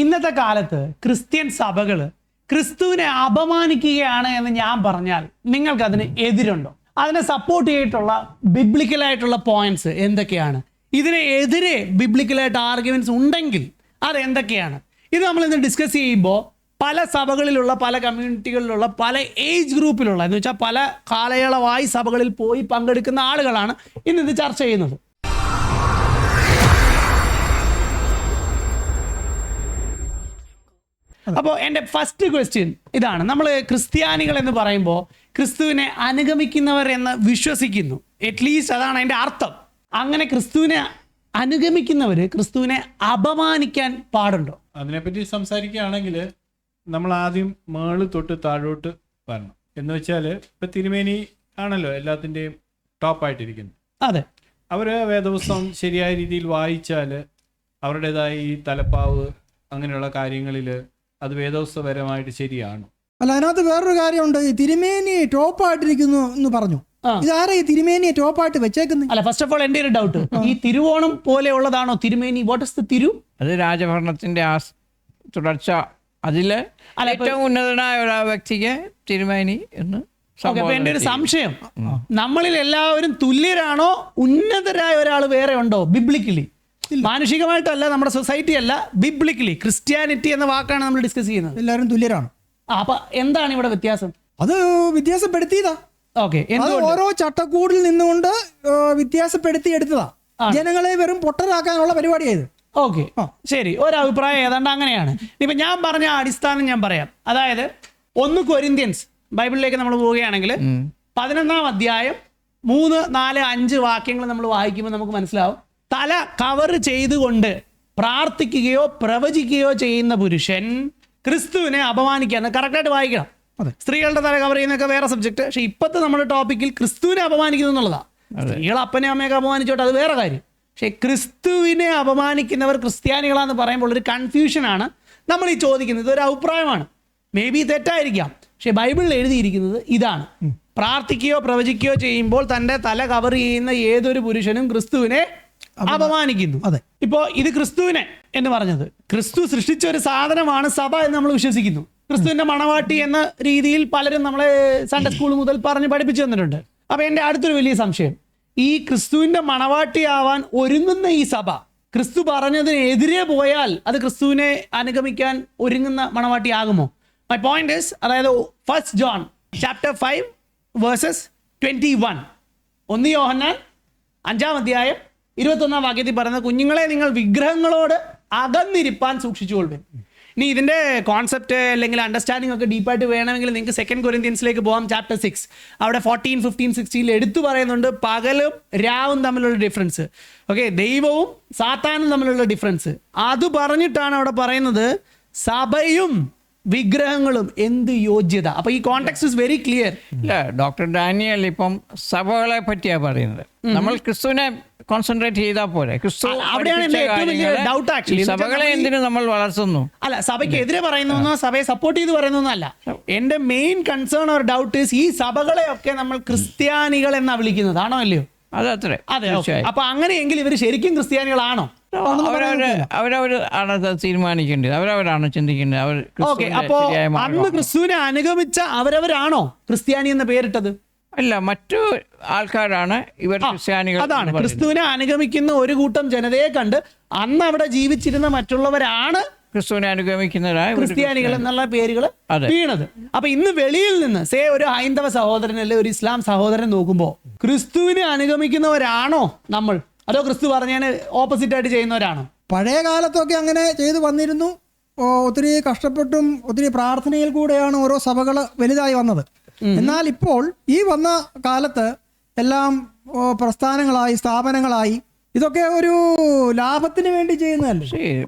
ഇന്നത്തെ കാലത്ത് ക്രിസ്ത്യൻ സഭകൾ ക്രിസ്തുവിനെ അപമാനിക്കുകയാണ് എന്ന് ഞാൻ പറഞ്ഞാൽ നിങ്ങൾക്കതിന് എതിരുണ്ടോ? അതിനെ സപ്പോർട്ട് ചെയ്തിട്ടുള്ള ബിബ്ലിക്കലായിട്ടുള്ള പോയിന്റ്സ് എന്തൊക്കെയാണ്? ഇതിനെതിരെ ബിബ്ലിക്കലായിട്ട് ആർഗ്യുമെന്റ്സ് ഉണ്ടെങ്കിൽ അത് എന്തൊക്കെയാണ് ഇത് നമ്മൾ ഇന്ന് ഡിസ്കസ് ചെയ്യുമ്പോൾ പല സഭകളിലുള്ള പല കമ്മ്യൂണിറ്റികളിലുള്ള പല ഏജ് ഗ്രൂപ്പിലുള്ള എന്ന് വെച്ചാൽ പല കാലയളവായി സഭകളിൽ പോയി പങ്കെടുക്കുന്ന ആളുകളാണ് ഇന്ന് ഇത് ചർച്ച ചെയ്യുന്നത്. അപ്പോൾ എന്റെ ഫസ്റ്റ് ക്വസ്റ്റ്യൻ ഇതാണ്. നമ്മൾ ക്രിസ്ത്യാനികൾ എന്ന് പറയുമ്പോൾ ക്രിസ്തുവിനെ അനുഗമിക്കുന്നവർ എന്ന് വിശ്വസിക്കുന്നു. അറ്റ്ലീസ്റ്റ് അതാണ് അതിന്റെ അർത്ഥം. അങ്ങനെ ക്രിസ്തുവിനെ അനുഗമിക്കുന്നവർ ക്രിസ്തുവിനെ അപമാനിക്കാൻ പാടുണ്ടോ? അതിനെപ്പറ്റി സംസാരിക്കുകയാണെങ്കിൽ നമ്മൾ ആദ്യം മേൾ തൊട്ട് താഴോട്ട് വരണം. എന്ന് വെച്ചാൽ ഇപ്പം തിരുമേനി ആണല്ലോ എല്ലാത്തിന്റെയും ടോപ്പായിട്ടിരിക്കുന്നത് അതെ. അവർ വേദപുസ്തകം ശരിയായ രീതിയിൽ വായിച്ചാൽ അവരുടേതായ ഈ തലപ്പാവ് അങ്ങനെയുള്ള കാര്യങ്ങളിൽ അത് വേദോസ്തപരമായിട്ട് ശരിയാണ്. അല്ല അതിനകത്ത് വേറൊരു കാര്യമുണ്ട്. ഈ തിരുമേനി ടോപ്പായിട്ടിരിക്കുന്നു എന്ന് പറഞ്ഞു. ഇതാരാ ഈ തിരുമേനിയെ ടോപ്പായിട്ട് വെച്ചേക്കുന്നത് അല്ല ഫസ്റ്റ് ഓഫ് ഓൾ എന്റെ ഒരു ഡൗട്ട് ഈ തിരുവോണം പോലെയുള്ളതാണോ തിരുമേനി? വാട്ട് ഇസ് ദ തിരു? അത് രാജഭരണത്തിന്റെ ആ തുടർച്ച അതിൽ ഏറ്റവും ഉന്നതനായ ഒരു വ്യക്തിക്ക് തിരുമേനി എന്ന് എന്റെ ഒരു സംശയം. നമ്മളിൽ എല്ലാവരും തുല്യരാണോ? ഉന്നതരായ ഒരാൾ വേറെ ഉണ്ടോ? ബിബ്ലിക്കലി മാനുഷികമായിട്ടല്ല നമ്മുടെ സൊസൈറ്റി അല്ല ബിബ്ലിക്കലി ക്രിസ്ത്യാനിറ്റി എന്ന വാക്കാണ് നമ്മൾ ഡിസ്കസ് ചെയ്യുന്നത്. എല്ലാവരും തുല്യരാണ്. അപ്പൊ എന്താണ് ഇവിടെ വ്യത്യാസം? അത് വ്യത്യാസപ്പെടുത്തിയതാ. ഓക്കെ ഓരോ ചട്ടക്കൂടിൽ നിന്നുകൊണ്ട് വ്യത്യാസപ്പെടുത്തി എടുത്തതാ. ജനങ്ങളെ വെറും പൊട്ടരാക്കാനുള്ള പരിപാടിയായത്. ഓക്കെ ശരി. ഒരഭിപ്രായം ഏതാണ്ട് അങ്ങനെയാണ്. ഇപ്പൊ ഞാൻ പറഞ്ഞ അടിസ്ഥാനം ഞാൻ പറയാം. അതായത് ഒന്ന് കൊരിന്ത്യൻസ്. ബൈബിളിലേക്ക് നമ്മൾ പോവുകയാണെങ്കിൽ പതിനൊന്നാം അധ്യായം മൂന്ന് നാല് അഞ്ച് വാക്യങ്ങൾ നമ്മൾ വായിക്കുമ്പോൾ നമുക്ക് മനസ്സിലാവും. തല കവർ ചെയ്തുകൊണ്ട് പ്രാർത്ഥിക്കുകയോ പ്രവചിക്കുകയോ ചെയ്യുന്ന പുരുഷൻ ക്രിസ്തുവിനെ അപമാനിക്കുകയാണ്. കറക്റ്റായിട്ട് വായിക്കണം. അതെ. സ്ത്രീകളുടെ തല കവർ ചെയ്യുന്നൊക്കെ വേറെ സബ്ജക്ട് പക്ഷെ ഇപ്പോഴത്തെ നമ്മുടെ ടോപ്പിക്കിൽ ക്രിസ്തുവിനെ അപമാനിക്കുന്നു എന്നുള്ളതാണ് സ്ത്രീകൾ അപ്പനെ അമ്മയൊക്കെ അപമാനിച്ചോട്ടെ അത് വേറെ കാര്യം. പക്ഷേ ക്രിസ്തുവിനെ അപമാനിക്കുന്നവർ ക്രിസ്ത്യാനികളാന്ന് പറയുമ്പോൾ ഒരു കൺഫ്യൂഷനാണ് നമ്മൾ ഈ ചോദിക്കുന്നത്. ഇതൊരു അഭിപ്രായമാണ്. മേ ബി തെറ്റായിരിക്കാം. പക്ഷേ ബൈബിളിൽ എഴുതിയിരിക്കുന്നത് ഇതാണ്. പ്രാർത്ഥിക്കുകയോ പ്രവചിക്കുകയോ ചെയ്യുമ്പോൾ തന്റെ തല കവർ ചെയ്യുന്ന ഏതൊരു പുരുഷനും ക്രിസ്തുവിനെ അപമാനിക്കുന്നു. അതെ. ഇപ്പോ ഇത് ക്രിസ്തുവിനെ എന്ന് പറഞ്ഞത്. ക്രിസ്തു സൃഷ്ടിച്ച ഒരു സാധനമാണ് സഭ എന്ന് നമ്മൾ വിശ്വസിക്കുന്നു. ക്രിസ്തുവിന്റെ മണവാട്ടി എന്ന രീതിയിൽ പലരും നമ്മളെ സൺഡേ സ്കൂൾ മുതൽ പറഞ്ഞ് പഠിപ്പിച്ചു തന്നിട്ടുണ്ട്. അപ്പൊ എന്റെ അടുത്തൊരു വലിയ സംശയം. ഈ ക്രിസ്തുവിന്റെ മണവാട്ടിയാവാൻ ഒരുങ്ങുന്ന ഈ സഭ ക്രിസ്തു പറഞ്ഞതിനെതിരെ പോയാൽ അത് ക്രിസ്തുവിനെ അനുഗമിക്കാൻ ഒരുങ്ങുന്ന മണവാട്ടിയാകുമോ മൈ പോയിന്റ് ഇസ് അതായത് first John chapter five verses twenty one ഒന്ന് യോഹന്നാൻ അഞ്ചാം അധ്യായം ഇരുപത്തൊന്നാം വാക്യത്തിൽ പറയുന്നത് കുഞ്ഞുങ്ങളെ നിങ്ങൾ വിഗ്രഹങ്ങളോട് അകന്നിരിപ്പാൻ സൂക്ഷിച്ചുകൊള്ളുവിൻ. ഇനി ഇതിന്റെ കോൺസെപ്റ്റ് അല്ലെങ്കിൽ അണ്ടർസ്റ്റാൻഡിംഗ് ഒക്കെ ഡീപ്പായിട്ട് വേണമെങ്കിൽ നിങ്ങൾക്ക് സെക്കൻഡ് കൊരിന്ത്യൻസിലേക്ക് പോകാം ചാപ്റ്റർ സിക്സ് അവിടെ ഫോർട്ടീൻ ഫിഫ്റ്റീൻ സിക്സ്റ്റീനിൽ എടുത്തു പറയുന്നുണ്ട് പകലും രാവും തമ്മിലുള്ള ഡിഫറൻസ് ഓക്കെ ദൈവവും സാത്താനും തമ്മിലുള്ള ഡിഫറൻസ് അത് പറഞ്ഞിട്ടാണ് അവിടെ പറയുന്നത് സഭയും വിഗ്രഹങ്ങളും എന്ത് യോജ്യത? അപ്പൊ ഈ context is very clear doctor Daniel ഇപ്പം സഭകളെ പറ്റിയാണ് പറയുന്നത്. നമ്മൾ ക്രിസ്തുവിനെ കോൺസെൻട്രേറ്റ് ചെയ്താൽ പോരെ. ക്രിസ്തു അവിടെയാണ് സഭകളെ എന്തിനു നമ്മൾ വളർത്തുന്നു? അല്ല സഭയ്ക്ക് എതിരെ പറയുന്നോ സഭയെ സപ്പോർട്ട് ചെയ്ത് പറയുന്നൊന്നല്ല എന്റെ മെയിൻ കൺസേൺ ഓർ ഡൗട്ട് ഈ സഭകളെ ഒക്കെ നമ്മൾ ക്രിസ്ത്യാനികൾ എന്നാ വിളിക്കുന്നത്. ആണോ അല്ലയോ? അതെ അത്രേ. അതെ അപ്പൊ അങ്ങനെയെങ്കിൽ ഇവർ ശരിക്കും ക്രിസ്ത്യാനികളാണോ? അവരവര് അവരവർ ആണ് തീരുമാനിക്കേണ്ടത്. അവരവരാണ് ചിന്തിക്കേണ്ടത്? അവർ അപ്പോ അന്ന് ക്രിസ്തുവിനെ അനുഗമിച്ച അവരവരാണോ ക്രിസ്ത്യാനി എന്ന് പേരിട്ടത്? അല്ല മറ്റു ആൾക്കാരാണ് ഇവർ ക്രിസ്ത്യാനികൾ അതാണ്. ക്രിസ്തുവിനെ അനുഗമിക്കുന്ന ഒരു കൂട്ടം ജനതയെ കണ്ട് അന്ന് അവിടെ ജീവിച്ചിരുന്ന മറ്റുള്ളവരാണ് ക്രിസ്തുവിനെ അനുഗമിക്കുന്നവരായ ക്രിസ്ത്യാനികൾ എന്നുള്ള പേരുകൾ വീണത്. അപ്പൊ ഇന്ന് വെളിയിൽ നിന്ന് സേ ഒരു ഹൈന്ദവ സഹോദരൻ അല്ലെ ഒരു ഇസ്ലാം സഹോദരൻ നോക്കുമ്പോൾ ക്രിസ്തുവിനെ അനുഗമിക്കുന്നവരാണോ നമ്മൾ? അതോ ക്രിസ്തു പറഞ്ഞതിന് ഓപ്പോസിറ്റ് ആയിട്ട് ചെയ്യുന്നവരാണോ? പഴയ കാലത്തൊക്കെ അങ്ങനെ ചെയ്തു വന്നിരുന്നു. ഒത്തിരി കഷ്ടപ്പെട്ടും ഒത്തിരി പ്രാർത്ഥനയിൽ കൂടെയാണ് ഓരോ സഭകൾ വലുതായി വന്നത്. എന്നാൽ ഇപ്പോൾ ഈ വന്ന കാലത്ത് എല്ലാം പ്രസ്ഥാനങ്ങളായി സ്ഥാപനങ്ങളായി. ഇതൊക്കെ ഒരു ലാഭത്തിന് വേണ്ടി ചെയ്യുന്നതല്ലേ?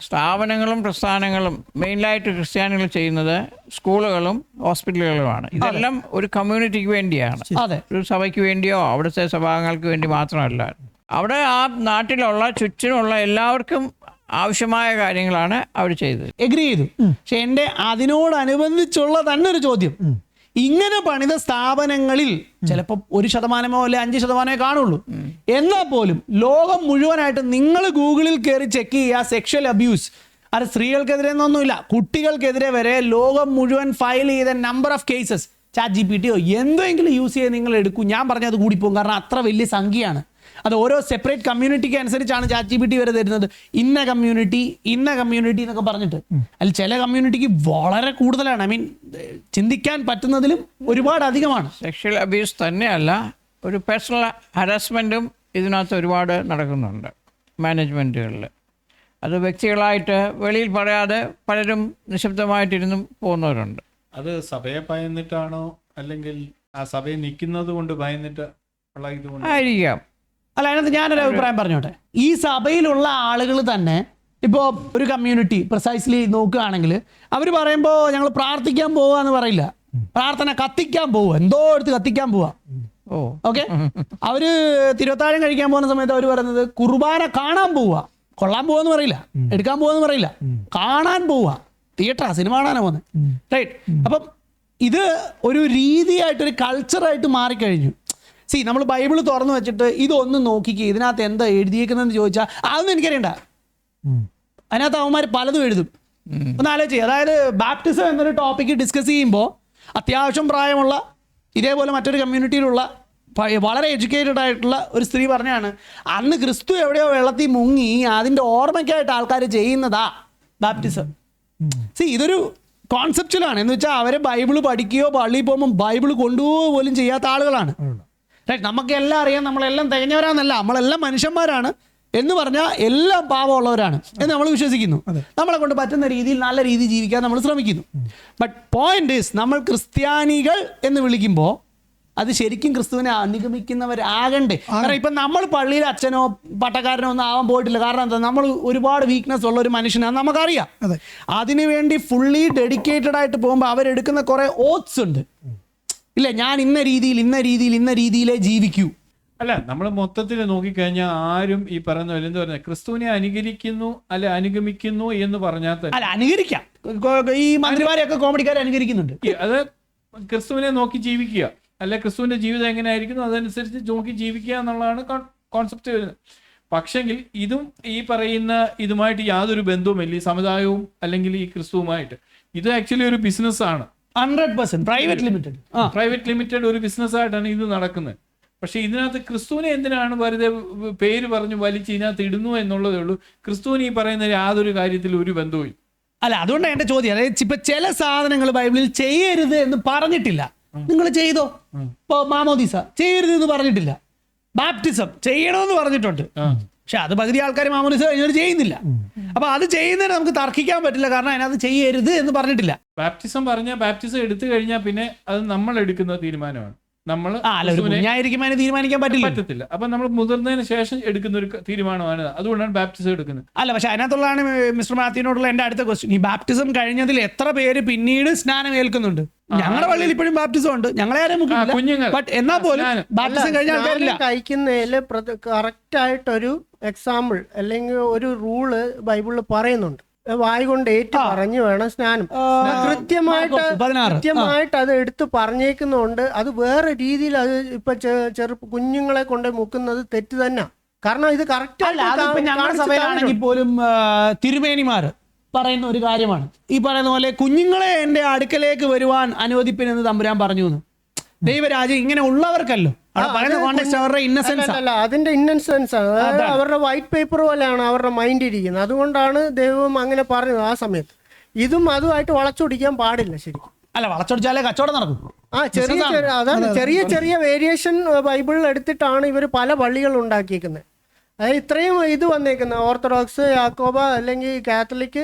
സ്ഥാപനങ്ങളും പ്രസ്ഥാനങ്ങളും മെയിനായിട്ട് ക്രിസ്ത്യാനികൾ ചെയ്യുന്നത് സ്കൂളുകളും ഹോസ്പിറ്റലുകളുമാണ്. ഇതെല്ലാം ഒരു കമ്മ്യൂണിറ്റിക്ക് വേണ്ടിയാണ്. അതെ. ഒരു സഭയ്ക്ക് വേണ്ടിയോ അവിടുത്തെ സഭാംഗങ്ങൾക്ക് വേണ്ടി മാത്രമല്ല. അവിടെ ആ നാട്ടിലുള്ള ചുറ്റിനുള്ള എല്ലാവർക്കും ആവശ്യമായ കാര്യങ്ങളാണ് അവർ ചെയ്തത്. എഗ്രി ചെയ്തു. പക്ഷെ എന്റെ അതിനോടനുബന്ധിച്ചുള്ള തന്നെ ഒരു ചോദ്യം ഇങ്ങനെ പണിത സ്ഥാപനങ്ങളിൽ ചിലപ്പോൾ ഒരു ശതമാനമോ അല്ലെ അഞ്ച് ശതമാനമേ കാണുള്ളൂ. എന്നാൽ പോലും ലോകം മുഴുവനായിട്ട് നിങ്ങൾ ഗൂഗിളിൽ കയറി ചെക്ക് ചെയ്യുക സെക്ഷൽ അബ്യൂസ് അത് സ്ത്രീകൾക്കെതിരെ എന്നൊന്നുമില്ല. കുട്ടികൾക്കെതിരെ വരെ ലോകം മുഴുവൻ ഫയൽ ചെയ്ത number of cases chat G P ടിയോ എന്തെങ്കിലും യൂസ് ചെയ്ത് നിങ്ങൾ എടുക്കൂ. ഞാൻ പറഞ്ഞത് കൂടിപ്പോകും. കാരണം അത്ര വലിയ സംഖ്യയാണ്. അത് ഓരോ സെപ്പറേറ്റ് കമ്മ്യൂണിറ്റിക്ക് അനുസരിച്ചാണ് ചാറ്റ് ജി പി ടി വരെ തരുന്നത്. ഇന്ന കമ്മ്യൂണിറ്റി ഇന്ന കമ്മ്യൂണിറ്റി എന്നൊക്കെ പറഞ്ഞിട്ട്. അതിൽ ചില കമ്മ്യൂണിറ്റിക്ക് വളരെ കൂടുതലാണ്. ഐ മീൻ ചിന്തിക്കാൻ പറ്റുന്നതിലും ഒരുപാട് അധികമാണ്. സെക്ഷൽ അബ്യൂസ് തന്നെയല്ല ഒരു പേഴ്സണൽ ഹരാസ്മെന്റും ഇതിനകത്ത് ഒരുപാട് നടക്കുന്നുണ്ട് മാനേജ്മെന്റുകളിൽ അത് വ്യക്തികളായിട്ട് വെളിയിൽ പറയാതെ പലരും നിശബ്ദമായിട്ടിരുന്നും പോകുന്നവരുണ്ട്. അത് സഭയെ ഭയന്നിട്ടാണോ അല്ലെങ്കിൽ ആ സഭയെ നിൽക്കുന്നത് കൊണ്ട് ഭയന്നിട്ട് ഉള്ള ഇതുകൊണ്ട്? ആയിരിക്കാം. അല്ല അതിനകത്ത് ഞാനൊരു അഭിപ്രായം പറഞ്ഞോട്ടെ. ഈ സഭയിലുള്ള ആളുകൾ തന്നെ ഇപ്പോൾ ഒരു കമ്മ്യൂണിറ്റി പ്രിസൈസ്ലി നോക്കുകയാണെങ്കിൽ അവർ പറയുമ്പോൾ ഞങ്ങൾ പ്രാർത്ഥിക്കാൻ പോവുക എന്ന് പറയില്ല. പ്രാർത്ഥന കത്തിക്കാൻ പോവുക. എന്തോ എടുത്ത് കത്തിക്കാൻ പോവുക. ഓ. ഓക്കെ അവർ തിരുവത്താഴം കഴിക്കാൻ പോകുന്ന സമയത്ത് അവർ പറയുന്നത് കുർബാന കാണാൻ പോവുക. കൊള്ളാൻ പോവാന്ന് പറയില്ല. എടുക്കാൻ പോവാന്ന് പറയില്ല. കാണാൻ പോവുക. തിയേറ്ററാ സിനിമ കാണാനാ പോകുന്നത് റൈറ്റ് അപ്പം ഇത് ഒരു രീതിയായിട്ട് ഒരു കൾച്ചറായിട്ട് മാറിക്കഴിഞ്ഞു. സി നമ്മൾ ബൈബിൾ തുറന്നു വെച്ചിട്ട് ഇതൊന്ന് നോക്കിക്ക് ഇതിനകത്ത് എന്താ എഴുതിയേക്കുന്നതെന്ന് ചോദിച്ചാൽ അതൊന്നും എനിക്കറിയണ്ട. അതിനകത്ത് അവന്മാർ പലതും എഴുതും. ഒന്ന് ആലോചിച്ച് അതായത് ബാപ്റ്റിസം എന്നൊരു ടോപ്പിക്ക് ഡിസ്കസ് ചെയ്യുമ്പോൾ അത്യാവശ്യം പ്രായമുള്ള ഇതേപോലെ മറ്റൊരു കമ്മ്യൂണിറ്റിയിലുള്ള വളരെ എഡ്യൂക്കേറ്റഡ് ആയിട്ടുള്ള ഒരു സ്ത്രീ പറഞ്ഞാണ് അന്ന് ക്രിസ്തു എവിടെയോ വെള്ളത്തിൽ മുങ്ങി അതിന്റെ ഓർമ്മയ്ക്കായിട്ട് ആൾക്കാർ ചെയ്യുന്നതാ ബാപ്റ്റിസം സി ഇതൊരു കോൺസെപ്റ്റിലാണ് എന്ന് വെച്ചാൽ അവരെ ബൈബിൾ പഠിക്കുകയോ പള്ളിയിൽ പോകുമ്പോൾ ബൈബിൾ കൊണ്ടുപോകുക പോലും ചെയ്യാത്ത ആളുകളാണ്. റൈറ്റ് നമുക്ക് എല്ലാം അറിയാം നമ്മളെല്ലാം തികഞ്ഞവരാന്നല്ല നമ്മളെല്ലാം മനുഷ്യന്മാരാണ് എന്ന് പറഞ്ഞാൽ എല്ലാം പാവമുള്ളവരാണ് എന്ന് നമ്മൾ വിശ്വസിക്കുന്നു. നമ്മളെ കൊണ്ട് പറ്റുന്ന രീതിയിൽ നല്ല രീതിയിൽ ജീവിക്കാൻ നമ്മൾ ശ്രമിക്കുന്നു. ബട്ട് പോയിന്റ് ഇസ് നമ്മൾ ക്രിസ്ത്യാനികൾ എന്ന് വിളിക്കുമ്പോൾ അത് ശരിക്കും ക്രിസ്തുവിനെ അനുഗമിക്കുന്നവരാകണ്ടേ. കാരണം ഇപ്പം നമ്മൾ പള്ളിയിൽ അച്ഛനോ പട്ടക്കാരനോ ഒന്നും ആവാൻ പോയിട്ടില്ല. കാരണം എന്താ? നമ്മൾ ഒരുപാട് വീക്ക്നെസ് ഉള്ള ഒരു മനുഷ്യനാണ് നമുക്കറിയാം. അതെ. അതിനുവേണ്ടി ഫുള്ളി ഡെഡിക്കേറ്റഡ് ആയിട്ട് പോകുമ്പോൾ അവരെടുക്കുന്ന കുറേ ഓത്സ് ഉണ്ട്. ഇല്ല ഞാൻ ഇന്ന രീതിയിൽ ഇന്ന രീതിയിൽ ഇന്ന രീതിയിലേ ജീവിക്കൂ. അല്ല നമ്മൾ മൊത്തത്തിൽ നോക്കിക്കഴിഞ്ഞാൽ ആരും ഈ പറയുന്ന എന്താ പറയുക ക്രിസ്തുവിനെ അനുകരിക്കുന്നു അല്ല അനുഗമിക്കുന്നു എന്ന് പറഞ്ഞാൽ തന്നെ. അല്ല അനുകരിക്കാം. ഈ മന്ത്രിമാരെയൊക്കെ കോമഡിക്കാരെ അനുകരിക്കുന്നുണ്ട്. അത് ക്രിസ്തുവിനെ നോക്കി ജീവിക്കുക. അല്ലെ ക്രിസ്തുവിന്റെ ജീവിതം എങ്ങനെയായിരിക്കുന്നു അതനുസരിച്ച് നോക്കി ജീവിക്കുക എന്നുള്ളതാണ് കോൺസെപ്റ്റ് വരുന്നത്. പക്ഷെങ്കിൽ ഇതും ഈ പറയുന്ന ഇതുമായിട്ട് യാതൊരു ബന്ധവുമില്ല ഈ സമുദായവും അല്ലെങ്കിൽ ഈ ക്രിസ്തുവുമായിട്ട്. ഇത് ആക്ച്വലി ഒരു ബിസിനസ് ആണ്. ഹൺഡ്രഡ് പെർസെന്റ് പ്രൈവറ്റ് ലിമിറ്റഡ് ആ. പ്രൈവറ്റ് ലിമിറ്റഡ് ഒരു ബിസിനസ് ആയിട്ടാണ് ഇത് നടക്കുന്നത്. പക്ഷേ ഇതിനകത്ത് ക്രിസ്തുവിനെ എന്തിനാണ് വെറുതെ പേര് പറഞ്ഞ് വലിച്ച് ഇതിനകത്ത് ഇടുന്നു എന്നുള്ളതേ ഉള്ളൂ. ക്രിസ്തുവിന് ഈ പറയുന്ന യാതൊരു കാര്യത്തിലും ഒരു ബന്ധവും അല്ല അതുകൊണ്ടാണ് എന്റെ ചോദ്യം. അതായത് ഇപ്പൊ ചില സാധനങ്ങൾ ബൈബിളിൽ ചെയ്യരുത് എന്ന് പറഞ്ഞിട്ടില്ല. നിങ്ങൾ ചെയ്തോ? ഇപ്പൊ മാമോദീസ ചെയ്യരുത് എന്ന് പറഞ്ഞിട്ടില്ല. ബാപ്റ്റിസം ചെയ്യണമെന്ന് പറഞ്ഞിട്ടുണ്ട്. പക്ഷെ അത് പകുതി ആൾക്കാർ മാമോദിസ കഴിഞ്ഞവർ ചെയ്യുന്നില്ല. അപ്പൊ അത് ചെയ്യുന്നതിന് നമുക്ക് തർക്കിക്കാൻ പറ്റില്ല കാരണം അതിനകത്ത് ചെയ്യരുത് എന്ന് പറഞ്ഞിട്ടില്ല. ബാപ്റ്റിസം പറഞ്ഞാൽ ബാപ്റ്റിസം എടുത്തു കഴിഞ്ഞാൽ പിന്നെ അത് നമ്മൾ എടുക്കുന്ന തീരുമാനമാണ്. നമ്മൾ ആ അല്ല ഒരു കുഞ്ഞായിരിക്കും അതിന് തീരുമാനിക്കാൻ പറ്റില്ല. പറ്റത്തില്ല. അപ്പൊ നമ്മൾ മുതിർന്നതിന് ശേഷം എടുക്കുന്ന ഒരു തീരുമാനമാണ് അത്. അതുകൊണ്ടാണ് ബാപ്റ്റിസം എടുക്കുന്നത്. അല്ല പക്ഷെ അതിനകത്തുള്ളതാണ് മിസ്റ്റർ മാത്യുവിനോടുള്ള എന്റെ അടുത്ത ക്വസ്റ്റ്യൻ ഈ ബാപ്റ്റിസം കഴിഞ്ഞതിൽ എത്ര പേര് പിന്നീട് സ്നാനം ഏൽക്കുന്നുണ്ട് ഞങ്ങളുടെ പള്ളിയിൽ ഇപ്പോഴും ബാപ്റ്റിസം ഉണ്ട്. ഞങ്ങളെ ആരും കുഞ്ഞുങ്ങൾ. ബട്ട് എന്നാൽ പോലും. ബാപ്റ്റിസം കഴിഞ്ഞ ആൾക്കാരില്ല. കഴിക്കുന്നതിൽ കറക്റ്റ് ആയിട്ടൊരു എക്സാമ്പിൾ അല്ലെങ്കിൽ ഒരു റൂൾ ബൈബിളിൽ പറയുന്നുണ്ട്. വായ് കൊണ്ട് ഏറ്റു പറഞ്ഞു വേണം സ്നാനം. കൃത്യമായിട്ട്. കൃത്യമായിട്ട് അത് എടുത്ത് പറഞ്ഞേക്കുന്നതുകൊണ്ട് അത് വേറെ രീതിയിൽ അത് ഇപ്പൊ ചെറു കുഞ്ഞുങ്ങളെ കൊണ്ട് മുക്കുന്നത് തെറ്റ് തന്നെ. കാരണം ഇത് കറക്റ്റ് ഞങ്ങളുടെ സഭയിലാണെങ്കിൽ പോലും തിരുമേനിമാർ തിരുമേനിമാര് പറയുന്ന ഒരു കാര്യമാണ്. ഈ പറയുന്ന പോലെ കുഞ്ഞുങ്ങളെ എന്റെ അടുക്കലേക്ക് വരുവാൻ അനുവദിപ്പിനെന്ന് തമ്പുരാൻ പറഞ്ഞു എന്ന് ദൈവരാജ്യം ഇങ്ങനെ ഉള്ളവർക്കല്ലോ. അതിന്റെ ഇന്നസെൻസ് ആണ് അതായത് അവരുടെ വൈറ്റ് പേപ്പർ പോലെയാണ് അവരുടെ മൈൻഡ് ഇരിക്കുന്നത്. അതുകൊണ്ടാണ് ദൈവം അങ്ങനെ പറഞ്ഞത് ആ സമയത്ത്. ഇതും അതുമായിട്ട് വളച്ചൊടിക്കാൻ പാടില്ല ശരിക്കും. അല്ല വളച്ചൊടിച്ചാലേ കച്ചവടം നടക്കും. ആ ചെറിയ ചെറിയ അതാണ് ചെറിയ ചെറിയ വേരിയേഷൻ ബൈബിളിൽ എടുത്തിട്ടാണ് ഇവർ പല പള്ളികൾ ഉണ്ടാക്കിയേക്കുന്നത്. അതായത് ഇത്രയും ഇത് വന്നേക്കുന്നത്. ഓർത്തഡോക്സ് യാക്കോബ അല്ലെങ്കിൽ കാത്തലിക്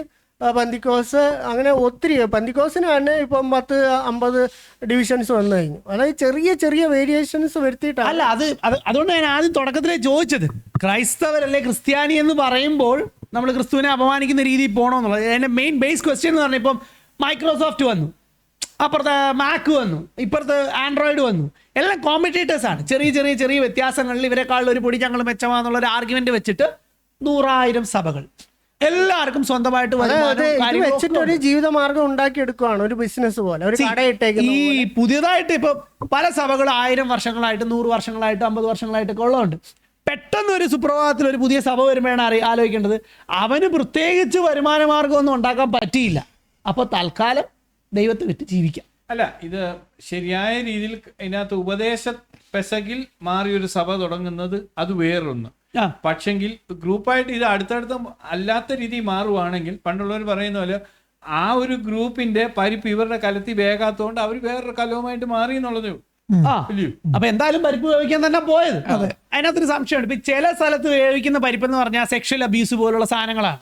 പന്തിക്കോസ് അങ്ങനെ ഒത്തിരി പന്തിക്കോസിന് തന്നെ ഇപ്പം പത്ത് അമ്പത് ഡിവിഷൻസ് വന്നു കഴിഞ്ഞു. അതായത് ചെറിയ ചെറിയ വേരിയേഷൻസ് വരുത്തിയിട്ടാണ്. അല്ല അത് അത് അതുകൊണ്ട് ഞാൻ ആദ്യം തുടക്കത്തിലേ ചോദിച്ചത്. ക്രൈസ്തവരല്ലേ ക്രിസ്ത്യാനി എന്ന് പറയുമ്പോൾ നമ്മൾ ക്രിസ്തുവിനെ അപമാനിക്കുന്ന രീതിയിൽ പോകണമെന്നുള്ളത് എന്റെ മെയിൻ ബേസ് ക്വസ്റ്റ്യൻ എന്ന് പറഞ്ഞാൽ ഇപ്പം മൈക്രോസോഫ്റ്റ് വന്നു. അപ്പുറത്ത് മാക്ക് വന്നു. ഇപ്പുറത്ത് ആൻഡ്രോയിഡ് വന്നു. എല്ലാം കോമ്പറ്റേറ്റേഴ്സ് ആണ്. ചെറിയ ചെറിയ ചെറിയ വ്യത്യാസങ്ങളിൽ ഇവരെക്കാൾ ഒരു പൊടി ഞങ്ങൾ മെച്ചമാന്നുള്ള ഒരു ആർഗ്യുമെന്റ് വെച്ചിട്ട് നൂറായിരം സഭകൾ. എല്ലാവർക്കും സ്വന്തമായിട്ട് വെച്ചിട്ട് ഒരു ജീവിതമാർഗം ഉണ്ടാക്കിയെടുക്കുകയാണ് ഒരു ബിസിനസ് പോലെ ഒരു ഈ പുതിയതായിട്ട് ഇപ്പൊ പല സഭകൾ ആയിരം വർഷങ്ങളായിട്ട് നൂറ് വർഷങ്ങളായിട്ട് അമ്പത് വർഷങ്ങളായിട്ടൊക്കെ ഉള്ളതുണ്ട്. പെട്ടെന്ന് ഒരു സുപ്രഭാതത്തിൽ ഒരു പുതിയ സഭ വരുമ്പോഴാണ് അറി ആലോചിക്കേണ്ടത്. അവന് പ്രത്യേകിച്ച് വരുമാന മാർഗമൊന്നും ഉണ്ടാക്കാൻ പറ്റിയില്ല. അപ്പോൾ തൽക്കാലം ദൈവത്തെ വിട്ട് ജീവിക്കാം. അല്ല ഇത് ശരിയായ രീതിയിൽ ഇതിനകത്ത് ഉപദേശ പെസകിൽ മാറിയൊരു സഭ തുടങ്ങുന്നത് അത് വേറൊന്ന്. പക്ഷെങ്കിൽ ഗ്രൂപ്പായിട്ട് ഇത് അടുത്തടുത്ത അല്ലാത്ത രീതി മാറുവാണെങ്കിൽ പണ്ടുള്ളവർ പറയുന്ന പോലെ ആ ഒരു ഗ്രൂപ്പിന്റെ പരിപ്പ് ഇവരുടെ കലത്തിൽ വേഗാത്തതുകൊണ്ട് അവർ വേറൊരു കലവുമായിട്ട് മാറി എന്നുള്ളതേ ഉള്ളൂ. അപ്പൊ എന്തായാലും പരിപ്പ് വേവിക്കാൻ തന്നെ പോയത്. അതിനകത്തൊരു സംശയമുണ്ട്. ഇപ്പൊ ചില സ്ഥലത്ത് വേവിക്കുന്ന പരിപ്പ് എന്ന് പറഞ്ഞാൽ സെക്ഷൽ അബ്യൂസ് പോലുള്ള സാധനങ്ങളാണ്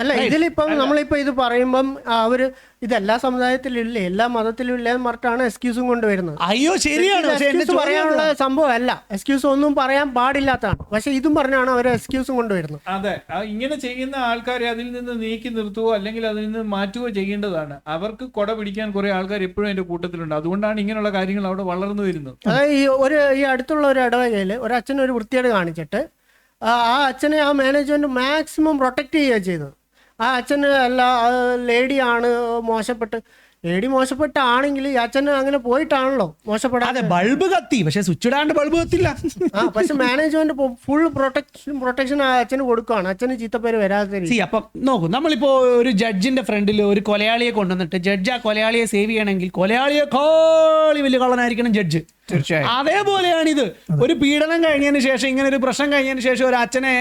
അല്ല ഇതിലിപ്പം നമ്മളിപ്പോ ഇത് പറയുമ്പം അവർ ഇത് എല്ലാ സമുദായത്തിലും ഇല്ലേ എല്ലാ മതത്തിലും ഇല്ല പറഞ്ഞിട്ടാണ് എക്സ്ക്യൂസും കൊണ്ടുവരുന്നത്. അയ്യോ ശരിയാണ്. എന്റെ പറയാനുള്ള സംഭവം അല്ല എക്സ്ക്യൂസ് ഒന്നും പറയാൻ പാടില്ലാത്തതാണ്. പക്ഷെ ഇതും പറഞ്ഞാണ് അവർ എക്സ്ക്യൂസും കൊണ്ടുവരുന്നത്. അതെ. ഇങ്ങനെ ചെയ്യുന്ന ആൾക്കാരെ അതിൽ നിന്ന് നീക്കി നിർത്തുവോ അല്ലെങ്കിൽ അതിൽ നിന്ന് മാറ്റുകയോ ചെയ്യേണ്ടതാണ്. അവർക്ക് കൊട പിടിക്കാൻ കുറെ ആൾക്കാർ എപ്പോഴും അതിന്റെ കൂട്ടത്തിലുണ്ട്. അതുകൊണ്ടാണ് ഇങ്ങനെയുള്ള കാര്യങ്ങൾ അവിടെ വളർന്നു വരുന്നത്. അതായത് ഈ ഒരു ഈ അടുത്തുള്ള ഒരു ഇടവകയിൽ ഒരു അച്ഛൻ ഒരു വൃത്തിയേട് കാണിച്ചിട്ട് ആ ആ അച്ഛനെ ആ മാനേജ്മെന്റ് മാക്സിമം പ്രൊട്ടക്ട് ചെയ്യുക ചെയ്തത്. ആ അച്ഛന് അല്ല ലേഡിയാണ് മോശപ്പെട്ട് ലേഡി മോശപ്പെട്ടാണെങ്കിൽ ഈ അച്ഛൻ അങ്ങനെ പോയിട്ടാണല്ലോ മോശപ്പെടാതെ. അതെ ബൾബ് കത്തി പക്ഷെ സ്വിച്ച് ഇടാണ്ട് ബൾബ് കത്തില്ല. ആ പക്ഷെ മാനേജ്മെന്റ് ഫുൾ പ്രൊട്ടക്ഷൻ പ്രൊട്ടക്ഷൻ അച്ഛന് കൊടുക്കുകയാണ് അച്ഛന് ചീത്തപ്പേര് വരാതെ അപ്പൊ നോക്കൂ നമ്മളിപ്പോ ഒരു ജഡ്ജിന്റെ ഫ്രണ്ടിൽ ഒരു കൊലയാളിയെ കൊണ്ടുവന്നിട്ട് ജഡ്ജ് ആ കൊലയാളിയെ സേവ് ചെയ്യണമെങ്കിൽ കൊലയാളിയെ കോളി വലിയ കള്ളനായിരിക്കണം ജഡ്ജ് തീർച്ചയായും. അതേപോലെയാണ് ഇത് ഒരു പീഡനം കഴിഞ്ഞതിന് ശേഷം ഇങ്ങനെ ഒരു പ്രശ്നം കഴിഞ്ഞതിന് ശേഷം ഒരു അച്ഛനെ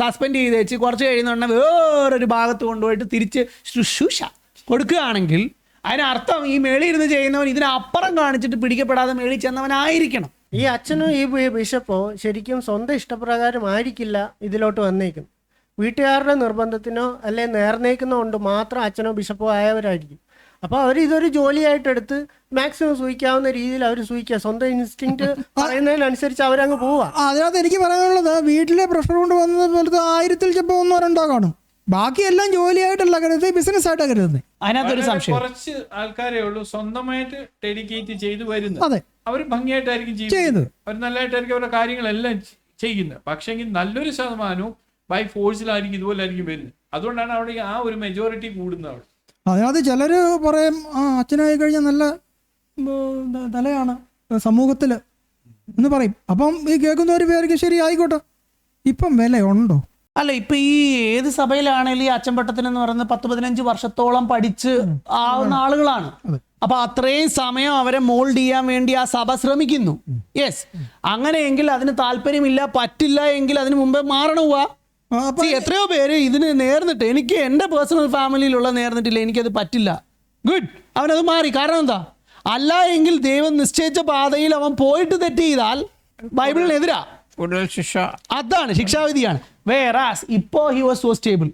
സസ്പെൻഡ് ചെയ്ത് വെച്ച് കുറച്ച് കഴിയുന്ന വേറൊരു ഭാഗത്ത് കൊണ്ടുപോയിട്ട് തിരിച്ച് ശുശ്രൂഷ കൊടുക്കുകയാണെങ്കിൽ അതിനർത്ഥം ഈ മേളി ഇരുന്ന് ചെയ്യുന്നവൻ ഇതിനപ്പുറം കാണിച്ചിട്ട് പിടിക്കപ്പെടാതെ മേളി ചെന്നവനായിരിക്കണം. ഈ അച്ഛനും ഈ ബിഷപ്പോ ശരിക്കും സ്വന്തം ഇഷ്ടപ്രകാരം ആയിരിക്കില്ല ഇതിലോട്ട് വന്നേക്കും. വീട്ടുകാരുടെ നിർബന്ധത്തിനോ അല്ലെ നേർന്നേക്കുന്നോ കൊണ്ട് മാത്രം അച്ഛനോ ബിഷപ്പോ ആയവരായിരിക്കും. അപ്പോൾ അവർ ഇതൊരു ജോലിയായിട്ട് എടുത്ത് മാക്സിമം സൂയിക്കാവുന്ന രീതിയിൽ അവർ സൂഹിക്കുക സ്വന്തം ഇൻസ്റ്റിങ് പറയുന്നതിനനുസരിച്ച് അവരങ്ങ് പോവുക. ആ, അതിനകത്ത് എനിക്ക് പറയാനുള്ളത് വീട്ടിലെ പ്രഷർ കൊണ്ട് വന്നത് പോലത്തെ ആയിരത്തിൽ ചിലപ്പോൾ ഒന്നോ രണ്ടോ കാണും. ബാക്കിയെല്ലാം ജോലിയായിട്ടല്ല കരുതുന്നത് ബിസിനസ് ആയിട്ടാണ് കരുതുന്നത്. അതിനകത്തൊരു സംശയം. കുറച്ച് ആൾക്കാരെ ഉള്ളൂ സ്വന്തമായിട്ട് ഡെഡിക്കേറ്റ് ചെയ്തു വരുന്നത്. അതെ. അവർ ഭംഗിയായിട്ടായിരിക്കും ചെയ്യുന്നത്. അവർ നല്ലതായിട്ടായിരിക്കും അവരുടെ കാര്യങ്ങളെല്ലാം ചെയ്യുന്നത്. പക്ഷെങ്കിൽ നല്ലൊരു ശതമാനവും ബൈ ഫോഴ്സിലായിരിക്കും ഇതുപോലെ ആയിരിക്കും വരുന്നത്. അതുകൊണ്ടാണ് അവിടെ ആ ഒരു മെജോറിറ്റി കൂടുന്നത് അവിടെ. അതിനകത്ത് ചിലർ പറയും ആ അച്ഛനായി കഴിഞ്ഞാൽ നല്ല തലയാണ് സമൂഹത്തിൽ എന്ന് പറയും. അപ്പം ഈ കേൾക്കുന്നവർ പേർക്ക് ശരി ആയിക്കോട്ടെ ഇപ്പം വിലയുണ്ടോ? അല്ല ഇപ്പൊ ഈ ഏത് സഭയിലാണെങ്കിലും ഈ അച്ചമ്പട്ടത്തിന് എന്ന് പറയുന്നത് പത്ത് പതിനഞ്ച് വർഷത്തോളം പഠിച്ച് ആവുന്ന ആളുകളാണ്. അപ്പൊ അത്രയും സമയം അവരെ മോൾഡ് ചെയ്യാൻ വേണ്ടി ആ സഭ ശ്രമിക്കുന്നു. യെസ് അങ്ങനെയെങ്കിൽ അതിന് താല്പര്യമില്ല പറ്റില്ല എങ്കിൽ അതിന് മുമ്പേ മാറണവുക അപ്പൊ എത്രയോ പേര് ഇതിന് നേർന്നിട്ട് എനിക്ക് എന്റെ പേഴ്സണൽ ഫാമിലിയിലുള്ള നേർന്നിട്ടില്ല എനിക്കത് പറ്റില്ല. ഗുഡ് അവനത് മാറി. കാരണം എന്താ? അല്ല എങ്കിൽ ദൈവം നിശ്ചയിച്ച പാതയിൽ അവൻ പോയിട്ട് തെറ്റ് ചെയ്താൽ ബൈബിളിനെതിരാ. ശിക്ഷ. അതാണ് ശിക്ഷാവിധിയാണ്. വേറാസ് ഇപ്പോൾ ഹി വാസ് സോ സ്റ്റേബിൾ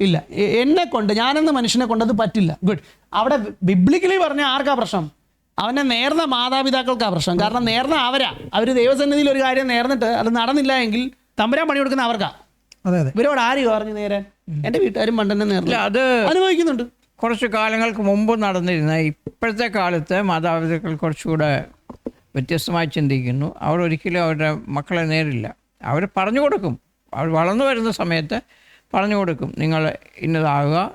ഇല്ല. എന്നെ കൊണ്ട് ഞാനെന്ന മനുഷ്യനെ കൊണ്ട് അത് പറ്റില്ല. ഗുഡ് അവിടെ ബിബ്ലിക്കലി പറഞ്ഞ ആർക്കാ പ്രശ്നം? അവനെ നേർന്ന മാതാപിതാക്കൾക്കാ പ്രശ്നം. കാരണം നേർന്ന അവരാ. അവർ ദൈവസന്നിധിയിൽ ഒരു കാര്യം നേർന്നിട്ട് അത് നടന്നില്ല എങ്കിൽ തമ്പുരാൻ പണി കൊടുക്കുന്ന അവർക്കാ. അതെ അതെ. ഇവരോട് ആര് പറഞ്ഞു നേരെ എന്റെ വീട്ടുകാരും പണ്ടെന്നെ നേർന്നില്ല നേർന്നു അത് അനുഭവിക്കുന്നുണ്ട്. കുറച്ച് കാലങ്ങൾക്ക് മുമ്പ് നടന്നിരുന്ന ഇപ്പോഴത്തെ കാലത്ത് മാതാപിതാക്കൾ കുറച്ചുകൂടെ വ്യത്യസ്തമായി ചിന്തിക്കുന്നു. അവർ ഒരിക്കലും അവരുടെ മക്കളെ നേരില്ല. അവർ പറഞ്ഞു കൊടുക്കും. വളർന്നു വരുന്ന സമയത്ത് പറഞ്ഞു കൊടുക്കും നിങ്ങൾ ഇന്നതാകുക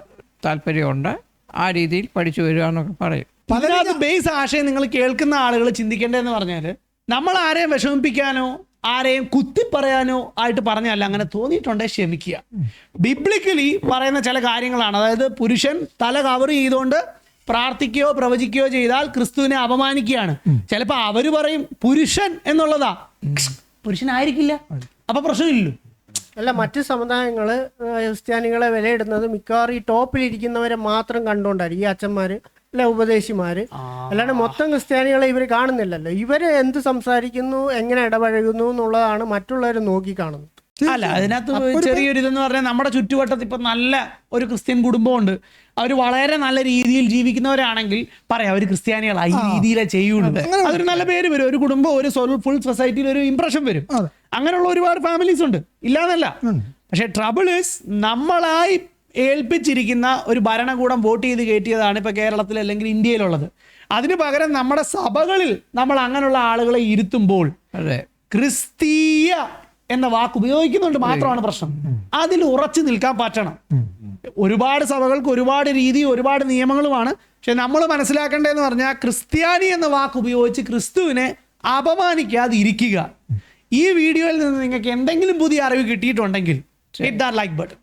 താല്പര്യമുണ്ട് ആ രീതിയിൽ പഠിച്ചു വരിക എന്നൊക്കെ പറയും. പലരാത് ബേസ് ആശയം നിങ്ങൾ കേൾക്കുന്ന ആളുകൾ ചിന്തിക്കേണ്ടതെന്ന് പറഞ്ഞാൽ നമ്മൾ ആരെയും വിഷമിപ്പിക്കാനോ ആരെയും കുത്തിപ്പറയാനോ ആയിട്ട് പറഞ്ഞല്ല അങ്ങനെ തോന്നിയിട്ടുണ്ടെങ്കിൽ ക്ഷമിക്കുക. ബിബ്ലിക്കലി പറയുന്ന ചില കാര്യങ്ങളാണ്. അതായത് പുരുഷൻ തല കവർ ചെയ്തുകൊണ്ട് പ്രാർത്ഥിക്കുകയോ പ്രവചിക്കുകയോ ചെയ്താൽ ക്രിസ്തുവിനെ അപമാനിക്കുകയാണ്. ചിലപ്പോൾ അവർ പറയും പുരുഷൻ എന്നുള്ളതാ. പുരുഷനായിരിക്കില്ല. അപ്പൊ പ്രശ്നമില്ലല്ലോ. അല്ല മറ്റ് സമുദായങ്ങൾ ക്രിസ്ത്യാനികളെ വിലയിടുന്നത് മിക്കവാറും ഈ ടോപ്പിലിരിക്കുന്നവരെ മാത്രം കണ്ടുകൊണ്ടായിരിക്കും. ഈ അച്ഛന്മാര് അല്ലെ ഉപദേശിമാര്. അല്ലാണ്ട് മൊത്തം ക്രിസ്ത്യാനികളെ ഇവർ കാണുന്നില്ലല്ലോ. ഇവർ എന്ത് സംസാരിക്കുന്നു എങ്ങനെ ഇടപഴകുന്നു എന്നുള്ളതാണ് മറ്റുള്ളവർ നോക്കി കാണുന്നത് അല്ല അതിനകത്ത് ചെറിയൊരു ഇതെന്ന് പറഞ്ഞാൽ നമ്മുടെ ചുറ്റുവട്ടത്ത് ഇപ്പൊ നല്ല ഒരു ക്രിസ്ത്യൻ കുടുംബമുണ്ട്. അവർ വളരെ നല്ല രീതിയിൽ ജീവിക്കുന്നവരാണെങ്കിൽ പറയാം അവർ ക്രിസ്ത്യാനികളായി ഈ രീതിയിലേ ചെയ്യുള്ളൂ. അതൊരു നല്ല പേര് വരും. ഒരു കുടുംബം ഒരു ഫുൾ സൊസൈറ്റിയിൽ ഒരു ഇംപ്രഷൻ വരും. അങ്ങനെയുള്ള ഒരുപാട് ഫാമിലീസ് ഉണ്ട്. ഇല്ലാന്നല്ല. പക്ഷേ ട്രബിൾസ് നമ്മളായി ഏൽപ്പിച്ചിരിക്കുന്ന ഒരു ഭരണകൂടം വോട്ട് ചെയ്ത് കയറ്റിയതാണ് ഇപ്പോൾ കേരളത്തിൽ അല്ലെങ്കിൽ ഇന്ത്യയിലുള്ളത്. അതിന് പകരം നമ്മുടെ സഭകളിൽ നമ്മൾ അങ്ങനെയുള്ള ആളുകളെ ഇരുത്തുമ്പോൾ ക്രിസ്തീയ എന്ന വാക്ക് ഉപയോഗിക്കുന്നുണ്ട് മാത്രമാണ് പ്രശ്നം. അതിൽ ഉറച്ചു നിൽക്കാൻ പറ്റണം. ഒരുപാട് സഭകൾക്ക് ഒരുപാട് രീതി ഒരുപാട് നിയമങ്ങളുമാണ്. പക്ഷെ നമ്മൾ മനസ്സിലാക്കേണ്ടതെന്ന് പറഞ്ഞാൽ ക്രിസ്ത്യാനി എന്ന വാക്ക് ഉപയോഗിച്ച് ക്രിസ്തുവിനെ അപമാനിക്കാതെ ഇരിക്കുക ഈ വീഡിയോയിൽ നിന്ന് നിങ്ങൾക്ക് എന്തെങ്കിലും പുതിയ അറിവ് കിട്ടിയിട്ടുണ്ടെങ്കിൽ ഹിറ്റ് ദാറ്റ് ലൈക്ക് ബട്ടൺ